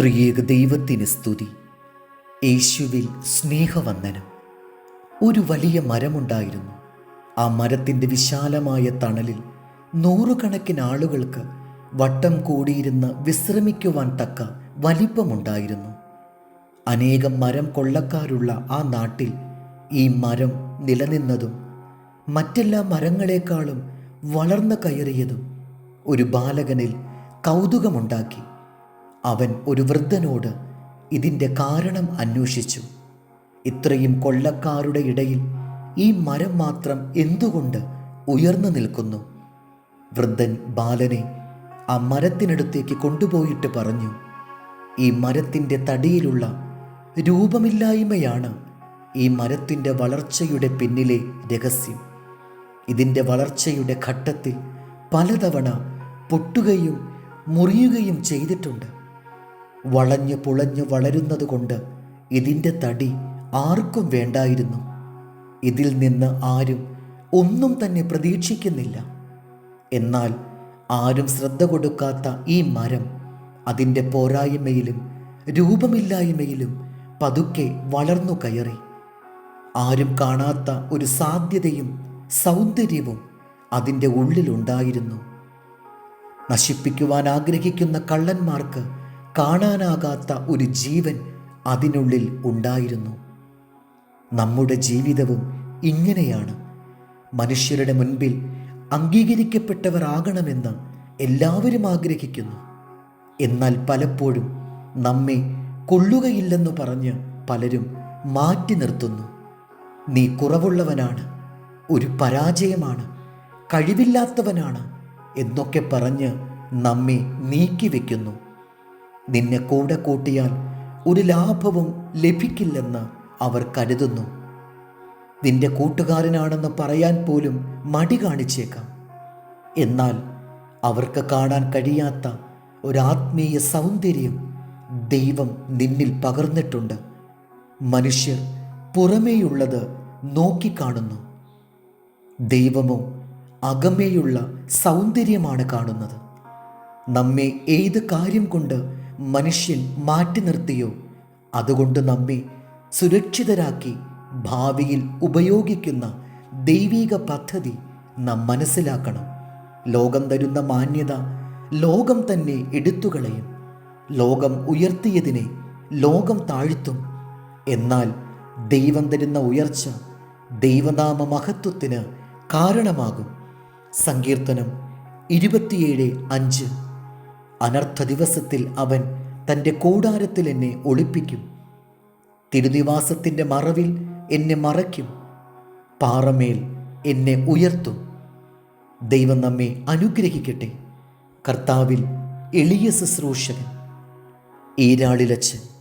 ത്രിയേക ദൈവത്തിന് സ്തുതി. യേശുവിൽ സ്നേഹവന്ദനം. ഒരു വലിയ മരമുണ്ടായിരുന്നു. ആ മരത്തിന്റെ വിശാലമായ തണലിൽ നൂറുകണക്കിന് ആളുകൾക്ക് വട്ടം കൂടിയിരുന്ന് വിശ്രമിക്കുവാൻ തക്ക വലിപ്പമുണ്ടായിരുന്നു. അനേകം മരം കൊള്ളക്കാരുള്ള ആ നാട്ടിൽ ഈ മരം നിലനിന്നതും മറ്റെല്ലാ മരങ്ങളെക്കാളും വളർന്നു കയറിയതും ഒരു ബാലകനിൽ കൗതുകമുണ്ടാക്കി. അവൻ ഒരു വൃദ്ധനോട് ഇതിന്റെ കാരണം അന്വേഷിച്ചു. ഇത്രയും കൊള്ളക്കാരുടെ ഇടയിൽ ഈ മരം മാത്രം എന്തുകൊണ്ട് ഉയർന്നു നിൽക്കുന്നു? വൃദ്ധൻ ബാലനെ ആ മരത്തിനടുത്തേക്ക് കൊണ്ടുപോയിട്ട് പറഞ്ഞു ഈ മരത്തിന്റെ തടിയിലുള്ള രൂപമില്ലായ്മയാണ് ഈ മരത്തിന്റെ വളർച്ചയുടെ പിന്നിലെ രഹസ്യം. ഇതിന്റെ വളർച്ചയുടെ ഘട്ടത്തിൽ പലതവണ പൊട്ടുകയും മുറിയുകയും ചെയ്തിട്ടുണ്ട്. വളഞ്ഞു പുളഞ്ഞു വളരുന്നതുകൊണ്ട് ഇതിന്റെ തടി ആർക്കും വേണ്ടായിരുന്നു. ഇതിൽ നിന്ന് ആരും ഒന്നും തന്നെ പ്രതീക്ഷിക്കുന്നില്ല. എന്നാൽ ആരും ശ്രദ്ധ കൊടുക്കാത്ത ഈ മരം അതിന്റെ പോരായ്മയിലും രൂപമില്ലായ്മയിലും പതുക്കെ വളർന്നു കയറി. ആരും കാണാത്ത ഒരു സാധ്യതയും സൗന്ദര്യവും അതിന്റെ ഉള്ളിലുണ്ടായിരുന്നു. നശിപ്പിക്കുവാൻ ആഗ്രഹിക്കുന്ന കള്ളന്മാർക്ക് കാണാനാകാത്ത ഒരു ജീവൻ അതിനുള്ളിൽ ഉണ്ടായിരുന്നു. നമ്മുടെ ജീവിതവും ഇങ്ങനെയാണ്. മനുഷ്യരുടെ മുൻപിൽ അംഗീകരിക്കപ്പെട്ടവരാകണമെന്ന് എല്ലാവരും ആഗ്രഹിക്കുന്നു. എന്നാൽ പലപ്പോഴും നമ്മെ കൊള്ളുകയില്ലെന്ന് പറഞ്ഞ് പലരും മാറ്റി നിർത്തുന്നു. നീ കുറവുള്ളവനാണ് ഒരു പരാജയമാണ് കഴിവില്ലാത്തവനാണ് എന്നൊക്കെ പറഞ്ഞ് നമ്മെ നീക്കിവെക്കുന്നു. നിന്നെ കൂടെ കൂട്ടിയാൽ ഒരു ലാഭവും ലഭിക്കില്ലെന്ന് അവർ കരുതുന്നു. നിന്റെ കൂട്ടുകാരനാണെന്ന് പറയാൻ പോലും മടി കാണിച്ചേക്കാം. എന്നാൽ അവർക്ക് കാണാൻ കഴിയാത്ത ഒരാത്മീയ സൗന്ദര്യം ദൈവം നിന്നിൽ പകർന്നിട്ടുണ്ട്. മനുഷ്യർ പുറമേയുള്ളത് നോക്കിക്കാണുന്നു. ദൈവമോ അകമേയുള്ള സൗന്ദര്യമാണ് കാണുന്നത്. നമ്മെ ഏത് കാര്യം കൊണ്ട് മനുഷ്യൻ മാറ്റി നിർത്തിയോ? അതുകൊണ്ട് നമ്മെ സുരക്ഷിതരാക്കി ഭാവിയിൽ ഉപയോഗിക്കുന്ന ദൈവിക പദ്ധതി നാം മനസ്സിലാക്കണം. ലോകം തരുന്ന മാന്യത ലോകം തന്നെ എടുത്തുകളയും. ലോകം ഉയർത്തിയതിനെ ലോകം താഴ്ത്തും. എന്നാൽ ദൈവം തരുന്ന ഉയർച്ച ദൈവനാമ മഹത്വത്തിന് കാരണമാകും. സങ്കീർത്തനം ഇരുപത്തിയേഴ് അഞ്ച്. അനർത്ഥ ദിവസത്തിൽ അവൻ തന്റെ കൂടാരത്തിൽ എന്നെ ഒളിപ്പിക്കും. തിരുനിവാസത്തിന്റെ മറവിൽ എന്നെ മറയ്ക്കും. പാറമേൽ എന്നെ ഉയർത്തും. ദൈവം നമ്മെ അനുഗ്രഹിക്കട്ടെ. കർത്താവിൽ എളിയ ശുശ്രൂഷകൻ. ഈരാളിലച്ച്